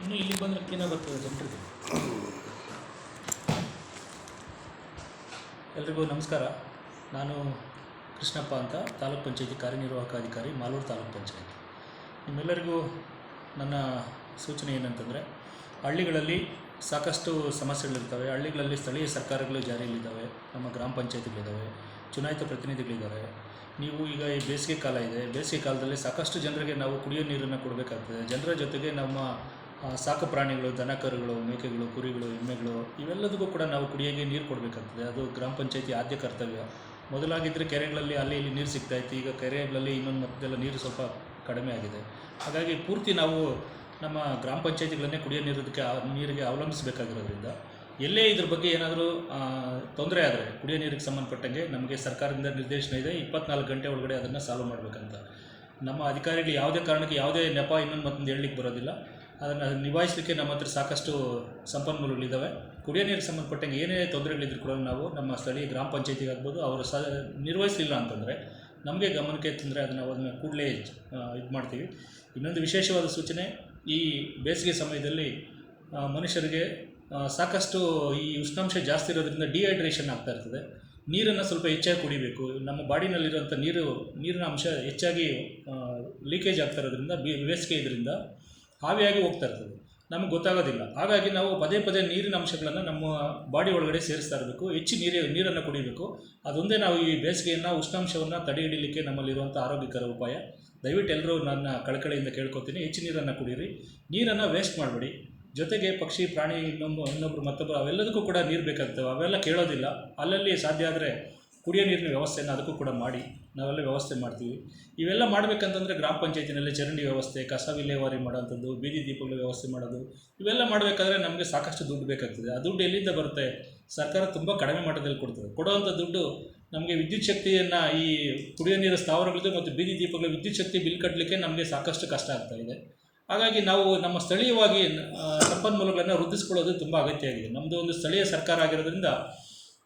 ಇನ್ನು ಇಲ್ಲಿ ಬಂದರೆ ಕಿನ್ನ ಬರ್ತದೆ ಜನರಿಗೆ. ಎಲ್ರಿಗೂ ನಮಸ್ಕಾರ. ನಾನು ಕೃಷ್ಣಪ್ಪ ಅಂತ, ತಾಲೂಕ್ ಪಂಚಾಯತಿ ಕಾರ್ಯನಿರ್ವಾಹಕ ಅಧಿಕಾರಿ, ಮಾಲೂರು ತಾಲೂಕ್ ಪಂಚಾಯತಿ. ನಿಮ್ಮೆಲ್ಲರಿಗೂ ನನ್ನ ಸೂಚನೆ ಏನಂತಂದರೆ, ಹಳ್ಳಿಗಳಲ್ಲಿ ಸಾಕಷ್ಟು ಸಮಸ್ಯೆಗಳಿರ್ತವೆ. ಹಳ್ಳಿಗಳಲ್ಲಿ ಸ್ಥಳೀಯ ಸರ್ಕಾರಗಳು ಜಾರಿಯಲ್ಲಿದ್ದಾವೆ. ನಮ್ಮ ಗ್ರಾಮ ಪಂಚಾಯತಿಗಳಿದ್ದಾವೆ. ಚುನಾಯಿತ ಪ್ರತಿನಿಧಿಗಳಿದ್ದಾವೆ. ನೀವು ಈಗ ಈ ಬೇಸಿಗೆ ಕಾಲ ಇದೆ. ಬೇಸಿಗೆ ಕಾಲದಲ್ಲಿ ಸಾಕಷ್ಟು ಜನರಿಗೆ ನಾವು ಕುಡಿಯೋ ನೀರನ್ನು ಕೊಡಬೇಕಾಗ್ತದೆ. ಜನರ ಜೊತೆಗೆ ನಮ್ಮ ಸಾಕು ಪ್ರಾಣಿಗಳು ದನ ಕರುಗಳು ಮೇಕೆಗಳು, ಕುರಿಗಳು, ಎಮ್ಮೆಗಳು, ಇವೆಲ್ಲದಕ್ಕೂ ಕೂಡ ನಾವು ಕುಡಿಯೋಕ್ಕೆ ನೀರು ಕೊಡಬೇಕಾಗ್ತದೆ. ಅದು ಗ್ರಾಮ ಪಂಚಾಯತಿ ಆದ್ಯ ಕರ್ತವ್ಯ. ಮೊದಲಾಗಿದ್ದರೆ ಕೆರೆಗಳಲ್ಲಿ ಅಲ್ಲಿ ಇಲ್ಲಿ ನೀರು ಸಿಗ್ತಾ ಇತ್ತು. ಈಗ ಕೆರೆಗಳಲ್ಲಿ ಇನ್ನೊಂದು ಮತ್ತೆಲ್ಲ ನೀರು ಸ್ವಲ್ಪ ಕಡಿಮೆ ಆಗಿದೆ. ಹಾಗಾಗಿ ಪೂರ್ತಿ ನಾವು ನಮ್ಮ ಗ್ರಾಮ ಪಂಚಾಯತಿಗಳನ್ನೇ ಕುಡಿಯೋ ನೀರೋದಕ್ಕೆ ನೀರಿಗೆ ಅವಲಂಬಿಸಬೇಕಾಗಿರೋದ್ರಿಂದ ಎಲ್ಲೇ ಇದ್ರ ಬಗ್ಗೆ ಏನಾದರೂ ತೊಂದರೆ ಆದರೆ ಕುಡಿಯೋ ನೀರಿಗೆ ಸಂಬಂಧಪಟ್ಟಂಗೆ ನಮಗೆ ಸರ್ಕಾರದಿಂದ ನಿರ್ದೇಶನ ಇದೆ. ಇಪ್ಪತ್ನಾಲ್ಕು ಗಂಟೆ ಒಳಗಡೆ ಅದನ್ನು ಸಾಲ್ವ್ ಮಾಡಬೇಕಂತ. ನಮ್ಮ ಅಧಿಕಾರಿಗಳು ಯಾವುದೇ ಕಾರಣಕ್ಕೆ ಯಾವುದೇ ನೆಪ ಇನ್ನೊಂದು ಮತ್ತೊಂದು ಹೇಳಲಿಕ್ಕೆ ಬರೋದಿಲ್ಲ. ಅದನ್ನು ನಿಭಾಯಿಸಲಿಕ್ಕೆ ನಮ್ಮ ಹತ್ರ ಸಾಕಷ್ಟು ಸಂಪನ್ಮೂಲಗಳಿದ್ದಾವೆ ಕುಡಿಯೋ ನೀರಿಗೆ ಸಂಬಂಧಪಟ್ಟಂಗೆ ಏನೇ ತೊಂದರೆಗಳಿದ್ರು ಕೂಡ ನಾವು ನಮ್ಮ ಸ್ಥಳೀಯ ಗ್ರಾಮ ಪಂಚಾಯತಿಗೆ ಆಗ್ಬೋದು ಅವರು ಸ ನಿರ್ವಹಿಸಲಿಲ್ಲ ಅಂತಂದರೆ ನಮಗೆ ಗಮನಕ್ಕೆ ತಂದರೆ ಅದನ್ನು ಅದನ್ನು ಕೂಡಲೇ ಇದು ಮಾಡ್ತೀವಿ. ಇನ್ನೊಂದು ವಿಶೇಷವಾದ ಸೂಚನೆ, ಈ ಬೇಸಿಗೆ ಸಮಯದಲ್ಲಿ ಮನುಷ್ಯರಿಗೆ ಸಾಕಷ್ಟು ಈ ಉಷ್ಣಾಂಶ ಜಾಸ್ತಿ ಇರೋದ್ರಿಂದ ಡಿಹೈಡ್ರೇಷನ್ ಆಗ್ತಾ ಇರ್ತದೆ. ನೀರನ್ನು ಸ್ವಲ್ಪ ಹೆಚ್ಚಾಗಿ ಕುಡಿಬೇಕು. ನಮ್ಮ ಬಾಡಿನಲ್ಲಿರುವಂಥ ನೀರು, ನೀರಿನ ಅಂಶ ಹೆಚ್ಚಾಗಿ ಲೀಕೇಜ್ ಆಗ್ತಾ ಇರೋದ್ರಿಂದ ಬೇಸಿಗೆ ಇದರಿಂದ ಆವಿಯಾಗಿ ಹೋಗ್ತಾ ಇರ್ತದೆ. ನಮಗೆ ಗೊತ್ತಾಗೋದಿಲ್ಲ. ಹಾಗಾಗಿ ನಾವು ಪದೇ ಪದೇ ನೀರಿನ ಅಂಶಗಳನ್ನು ನಮ್ಮ ಬಾಡಿ ಒಳಗಡೆ ಸೇರಿಸ್ತಾ ಇರಬೇಕು. ಹೆಚ್ಚು ನೀರು, ನೀರನ್ನು ಕುಡಿಬೇಕು. ಅದೊಂದೇ ನಾವು ಈ ಬೇಸಿಗೆಯನ್ನು, ಉಷ್ಣಾಂಶವನ್ನು ತಡೆ ಹಿಡಿಲಿಕ್ಕೆ ನಮ್ಮಲ್ಲಿರುವಂಥ ಆರೋಗ್ಯಕರ ಉಪಾಯ. ದಯವಿಟ್ಟು ಎಲ್ಲರೂ ನನ್ನ ಕಳಕಳಿಯಿಂದ ಕೇಳ್ಕೊತೀನಿ. ಹೆಚ್ಚು ನೀರನ್ನು ಕುಡೀರಿ. ನೀರನ್ನು ವೇಸ್ಟ್ ಮಾಡಬೇಡಿ. ಜೊತೆಗೆ ಪಕ್ಷಿ, ಪ್ರಾಣಿ ಇನ್ನೊಬ್ಬ ಇನ್ನೊಬ್ಬರು ಮತ್ತೊಬ್ಬರು ಅವೆಲ್ಲದಕ್ಕೂ ಕೂಡ ನೀರು ಬೇಕಾಗ್ತವೆ. ಅವೆಲ್ಲ ಕೇಳೋದಿಲ್ಲ. ಅಲ್ಲಲ್ಲಿ ಸಾಧ್ಯ ಆದರೆ ಕುಡಿಯೋ ನೀರಿನ ವ್ಯವಸ್ಥೆಯನ್ನು ಅದಕ್ಕೂ ಕೂಡ ಮಾಡಿ. ನಾವೆಲ್ಲ ವ್ಯವಸ್ಥೆ ಮಾಡ್ತೀವಿ. ಇವೆಲ್ಲ ಮಾಡಬೇಕಂತಂದರೆ ಗ್ರಾಮ ಪಂಚಾಯತಿನಲ್ಲಿ ಚರಂಡಿ ವ್ಯವಸ್ಥೆ, ಕಸ ವಿಲೇವಾರಿ ಮಾಡೋಂಥದ್ದು, ಬೀದಿ ದೀಪಗಳ ವ್ಯವಸ್ಥೆ ಮಾಡೋದು, ಇವೆಲ್ಲ ಮಾಡಬೇಕಾದ್ರೆ ನಮಗೆ ಸಾಕಷ್ಟು ದುಡ್ಡು ಬೇಕಾಗ್ತದೆ. ಆ ದುಡ್ಡು ಎಲ್ಲಿಂದ ಬರುತ್ತೆ? ಸರ್ಕಾರ ತುಂಬ ಕಡಿಮೆ ಮಟ್ಟದಲ್ಲಿ ಕೊಡ್ತದೆ. ಕೊಡುವಂಥ ದುಡ್ಡು ನಮಗೆ ವಿದ್ಯುತ್ ಶಕ್ತಿಯನ್ನು ಈ ಕುಡಿಯೋ ನೀರು ಸ್ಥಾವರಗಳದ್ದು ಮತ್ತು ಬೀದಿ ದೀಪಗಳ ವಿದ್ಯುತ್ ಶಕ್ತಿ ಬಿಲ್ ಕಟ್ಟಲಿಕ್ಕೆ ನಮಗೆ ಸಾಕಷ್ಟು ಕಷ್ಟ ಆಗ್ತಾ ಇದೆ. ಹಾಗಾಗಿ ನಾವು ನಮ್ಮ ಸ್ಥಳೀಯವಾಗಿ ಸಂಪನ್ಮೂಲಗಳನ್ನು ವೃದ್ಧಿಸ್ಕೊಳ್ಳೋದು ತುಂಬ ಅಗತ್ಯ ಆಗಿದೆ. ನಮ್ಮದು ಒಂದು ಸ್ಥಳೀಯ ಸರ್ಕಾರ ಆಗಿರೋದ್ರಿಂದ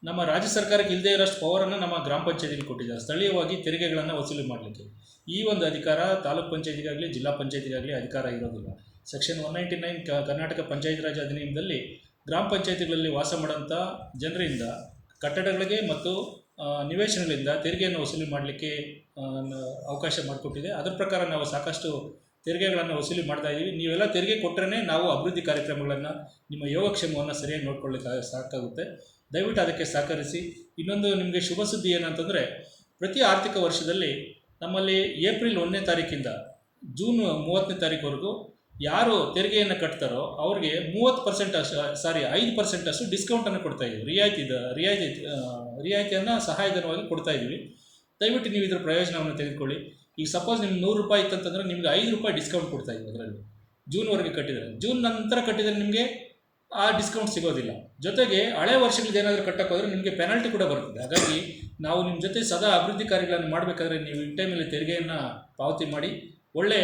ನಮ್ಮ ರಾಜ್ಯ ಸರ್ಕಾರಕ್ಕೆ ಇಲ್ಲದೇ ಇರೋಷ್ಟು ಪವರನ್ನು ನಮ್ಮ ಗ್ರಾಮ ಪಂಚಾಯತಿಗೆ ಕೊಟ್ಟಿದ್ದಾರೆ. ಸ್ಥಳೀಯವಾಗಿ ತೆರಿಗೆಗಳನ್ನು ವಸೂಲಿ ಮಾಡಲಿಕ್ಕೆ. ಈ ಒಂದು ಅಧಿಕಾರ ತಾಲೂಕ್ ಪಂಚಾಯತಿಗಾಗಲಿ, ಜಿಲ್ಲಾ ಪಂಚಾಯತಿಗಾಗಲಿ ಅಧಿಕಾರ ಇರೋದಿಲ್ಲ. Section one ninety nine Karnataka Panchayat Raj ಅಧಿನಿಯಮದಲ್ಲಿ ಗ್ರಾಮ ಪಂಚಾಯತಿಗಳಲ್ಲಿ ವಾಸ ಮಾಡೋಂಥ ಜನರಿಂದ, ಕಟ್ಟಡಗಳಿಗೆ ಮತ್ತು ನಿವೇಶನಗಳಿಂದ ತೆರಿಗೆಯನ್ನು ವಸೂಲಿ ಮಾಡಲಿಕ್ಕೆ ಅವಕಾಶ ಮಾಡಿಕೊಟ್ಟಿದೆ. ಅದರ ಪ್ರಕಾರ ನಾವು ಸಾಕಷ್ಟು ತೆರಿಗೆಗಳನ್ನು ವಸೂಲಿ ಮಾಡ್ತಾ ಇದ್ದೀವಿ ನೀವೆಲ್ಲ ತೆರಿಗೆ ಕೊಟ್ಟರೆ ನಾವು ಅಭಿವೃದ್ಧಿ ಕಾರ್ಯಕ್ರಮಗಳನ್ನು, ನಿಮ್ಮ ಯೋಗಕ್ಷೇಮವನ್ನು ಸರಿಯಾಗಿ ನೋಡ್ಕೊಳ್ಳಿಕ್ಕೆ ಸಾಕಾಗುತ್ತೆ. ದಯವಿಟ್ಟು ಅದಕ್ಕೆ ಸಹಕರಿಸಿ. ಇನ್ನೊಂದು ನಿಮಗೆ ಶುಭ ಸುದ್ದಿ ಏನಂತಂದರೆ, ಪ್ರತಿ ಆರ್ಥಿಕ ವರ್ಷದಲ್ಲಿ ನಮ್ಮಲ್ಲಿ ಏಪ್ರಿಲ್ ಒಂದನೇ ತಾರೀಕಿಂದ ಜೂನ್ ಮೂವತ್ತನೇ ತಾರೀಕುವರೆಗೂ ಯಾರು ತೆರಿಗೆಯನ್ನು ಕಟ್ತಾರೋ ಅವ್ರಿಗೆ ಮೂವತ್ತು ಪರ್ಸೆಂಟ್ ಅಷ್ಟು ಸಾರಿ ಐದು ಪರ್ಸೆಂಟ್ ಅಷ್ಟು ಡಿಸ್ಕೌಂಟನ್ನು ಕೊಡ್ತಾ ಇದ್ದೀವಿ. ರಿಯಾಯಿತಿ ರಿಯಾಯಿತಿ ರಿಯಾಯಿತಿಯನ್ನು ಸಹಾಯಧನವಾಗಿ ಕೊಡ್ತಾ ಇದ್ದೀವಿ. ದಯವಿಟ್ಟು ನೀವು ಇದರ ಪ್ರಯೋಜನವನ್ನು ತೆಗೆದುಕೊಳ್ಳಿ. ಈಗ ಸಪೋಸ್ ನಿಮ್ಗೆ ನೂರು ರೂಪಾಯಿ ಇತ್ತಂತಂದರೆ ನಿಮಗೆ ಐದು ರೂಪಾಯಿ ಡಿಸ್ಕೌಂಟ್ ಕೊಡ್ತಾ ಇದ್ದೀವಿ ಅದರಲ್ಲಿ. ಜೂನ್ವರೆಗೆ ಕಟ್ಟಿದರೆ. ಜೂನ್ ನಂತರ ಕಟ್ಟಿದರೆ ನಿಮಗೆ ಆ ಡಿಸ್ಕೌಂಟ್ ಸಿಗೋದಿಲ್ಲ. ಜೊತೆಗೆ ಹಳೆ ವರ್ಷಗಳಿಗೆ ಏನಾದರೂ ಕಟ್ಟಕ್ಕೋದ್ರೆ ನಿಮಗೆ ಪೆನಾಲ್ಟಿ ಕೂಡ ಬರ್ತದೆ ಹಾಗಾಗಿ ನಾವು ನಿಮ್ಮ ಜೊತೆ ಸದಾ ಅಭಿವೃದ್ಧಿ ಕಾರ್ಯಗಳನ್ನು ಮಾಡಬೇಕಾದ್ರೆ ನೀವು ಇನ್ ಟೈಮಲ್ಲಿ ತೆರಿಗೆಯನ್ನು ಪಾವತಿ ಮಾಡಿ, ಒಳ್ಳೆ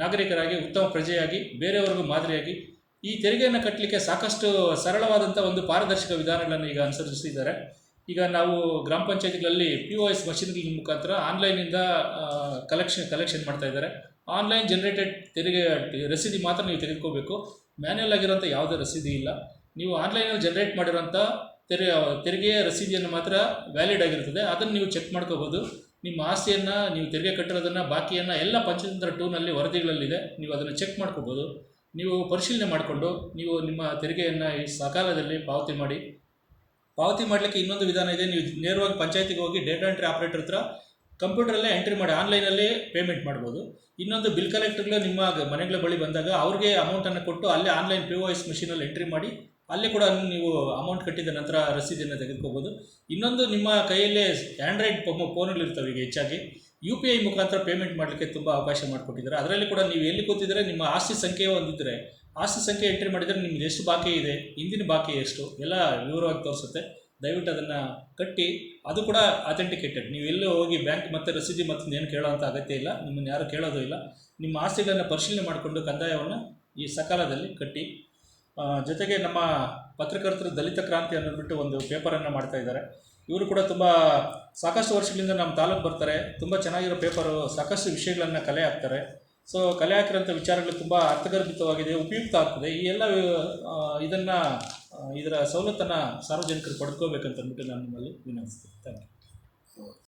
ನಾಗರಿಕರಾಗಿ, ಉತ್ತಮ ಪ್ರಜೆಯಾಗಿ, ಬೇರೆಯವರಿಗೂ ಮಾದರಿಯಾಗಿ ಈ ತೆರಿಗೆಯನ್ನು ಕಟ್ಟಲಿಕ್ಕೆ ಸಾಕಷ್ಟು ಸರಳವಾದಂಥ ಒಂದು ಪಾರದರ್ಶಕ ವಿಧಾನಗಳನ್ನು ಈಗ ಅನುಸರಿಸಿದ್ದಾರೆ. ಈಗ ನಾವು ಗ್ರಾಮ ಪಂಚಾಯತಿಗಳಲ್ಲಿ ಪಿ ಒ ಎಸ್ ಮಷಿನ್ಗಳ ಮುಖಾಂತರ ಆನ್ಲೈನಿಂದ ಕಲೆಕ್ಷನ್ ಕಲೆಕ್ಷನ್ ಮಾಡ್ತಾ ಇದ್ದಾರೆ. ಆನ್ಲೈನ್ ಜನರೇಟೆಡ್ ತೆರಿಗೆ ರಸೀದಿ ಮಾತ್ರ ನೀವು ತೆಗೆದುಕೋಬೇಕು. ಮ್ಯಾನ್ಯಲ್ ಆಗಿರೋಂಥ ಯಾವುದೇ ರಸೀದಿ ಇಲ್ಲ. ನೀವು ಆನ್ಲೈನಲ್ಲಿ ಜನರೇಟ್ ಮಾಡಿರೋಂಥ ತೆರೆ, ತೆರಿಗೆಯ ರಸೀದಿಯನ್ನು ಮಾತ್ರ ವ್ಯಾಲಿಡ್ ಆಗಿರ್ತದೆ ಅದನ್ನು ನೀವು ಚೆಕ್ ಮಾಡ್ಕೋಬೋದು. ನಿಮ್ಮ ಆಸ್ತಿಯನ್ನು, ನೀವು ತೆರಿಗೆ ಕಟ್ಟಿರೋದನ್ನು, ಬಾಕಿಯನ್ನು ಎಲ್ಲ ಪಂಚತಂತ್ರ ಟೂನಲ್ಲಿ ವರದಿಗಳಲ್ಲಿದೆ. ನೀವು ಅದನ್ನು ಚೆಕ್ ಮಾಡ್ಕೋಬೋದು. ನೀವು ಪರಿಶೀಲನೆ ಮಾಡಿಕೊಂಡು ನೀವು ನಿಮ್ಮ ತೆರಿಗೆಯನ್ನು ಈ ಸಕಾಲದಲ್ಲಿ ಪಾವತಿ ಮಾಡಿ. ಪಾವತಿ ಮಾಡಲಿಕ್ಕೆ ಇನ್ನೊಂದು ವಿಧಾನ ಇದೆ. ನೀವು ನೇರವಾಗಿ ಪಂಚಾಯತಿಗೆ ಹೋಗಿ ಡೇಟಾ ಎಂಟ್ರಿ ಆಪ್ರೇಟರ್ ಹತ್ರ ಕಂಪ್ಯೂಟರಲ್ಲೇ ಎಂಟ್ರಿ ಮಾಡಿ ಆನ್ಲೈನಲ್ಲಿ ಪೇಮೆಂಟ್ ಮಾಡ್ಬೋದು. ಇನ್ನೊಂದು ಬಿಲ್ ಕಲೆಕ್ಟರ್ಗಳು ನಿಮ್ಮ ಮನೆಗಳ ಬಳಿ ಬಂದಾಗ ಅವ್ರಿಗೆ ಅಮೌಂಟನ್ನು ಕೊಟ್ಟು ಅಲ್ಲೇ ಆನ್ಲೈನ್ ಪಿ ಒ ಎಸ್ ಮಿಷಿನಲ್ಲಿ ಎಂಟ್ರಿ ಮಾಡಿ ಅಲ್ಲೇ ಕೂಡ ನೀವು ಅಮೌಂಟ್ ಕಟ್ಟಿದ ನಂತರ ರಸೀದಿಯನ್ನು ತೆಗೆದುಕೋಬೋದು. ಇನ್ನೊಂದು ನಿಮ್ಮ ಕೈಯಲ್ಲೇ ಆ್ಯಂಡ್ರಾಯ್ಡ್ ಫೋನ್ಗಳು ಇರ್ತವೆ ಈಗ ಹೆಚ್ಚಾಗಿ. ಯು ಪಿ ಐ ಮುಖಾಂತರ ಪೇಮೆಂಟ್ ಮಾಡಲಿಕ್ಕೆ ತುಂಬ ಅವಕಾಶ ಮಾಡಿಕೊಟ್ಟಿದ್ದಾರೆ. ಅದರಲ್ಲಿ ಕೂಡ ನೀವು ಎಲ್ಲಿ ಕೂತಿದ್ರೆ ನಿಮ್ಮ ಆಸ್ತಿ ಸಂಖ್ಯೆ ಒಂದಿದ್ದರೆ ಆಸ್ತಿ ಸಂಖ್ಯೆ ಎಂಟ್ರಿ ಮಾಡಿದರೆ ನಿಮ್ಗೆ ಎಷ್ಟು ಬಾಕಿ ಇದೆ, ಹಿಂದಿನ ಬಾಕಿ ಎಷ್ಟು, ಎಲ್ಲ ವಿವರವಾಗಿ ತೋರಿಸುತ್ತೆ. ದಯವಿಟ್ಟು ಅದನ್ನು ಕಟ್ಟಿ, ಅದು ಕೂಡ ಅಥೆಂಟಿಕೇಟೆಡ್ ನೀವು ಎಲ್ಲೂ ಹೋಗಿ ಬ್ಯಾಂಕ್ ಮತ್ತು ರಸೀದಿ ಮತ್ತು ಏನು ಕೇಳೋವಂಥ ಅಗತ್ಯ ಇಲ್ಲ, ನಿಮ್ಮನ್ನು ಯಾರು ಕೇಳೋದೂ ಇಲ್ಲ. ನಿಮ್ಮ ಆಸ್ತಿಗಳನ್ನು ಪರಿಶೀಲನೆ ಮಾಡಿಕೊಂಡು ಕಂದಾಯವನ್ನು ಈ ಸಕಾಲದಲ್ಲಿ ಕಟ್ಟಿ. ಜೊತೆಗೆ ನಮ್ಮ ಪತ್ರಕರ್ತರು ದಲಿತ ಕ್ರಾಂತಿ ಅನ್ನೋದ್ಬಿಟ್ಟು ಒಂದು ಪೇಪರನ್ನು ಮಾಡ್ತಾ ಇದ್ದಾರೆ. ಇವರು ಕೂಡ ತುಂಬ ಸಾಕಷ್ಟು ವರ್ಷಗಳಿಂದ ನಮ್ಮ ತಾಲೂಕು ಬರ್ತಾರೆ. ತುಂಬ ಚೆನ್ನಾಗಿರೋ ಪೇಪರು ಸಾಕಷ್ಟು ವಿಷಯಗಳನ್ನು ಕಲೆ ಹಾಕ್ತಾರೆ. ಸೊ ಕಲೆ ಹಾಕಿರೋಂಥ ವಿಚಾರಗಳು ತುಂಬ ಅರ್ಥಗರ್ಭಿತವಾಗಿದೆ, ಉಪಯುಕ್ತ ಆಗ್ತದೆ. ಈ ಎಲ್ಲ ಇದನ್ನು ಇದರ ಸವಲತ್ತನ್ನು ಸಾರ್ವಜನಿಕರು ಪಡ್ಕೋಬೇಕಂತ ಅಂದ್ಬಿಟ್ಟು ನಾನು ನಿಮ್ಮಲ್ಲಿ ವಿನಂತಿಸ್ತೀನಿ. Thank you.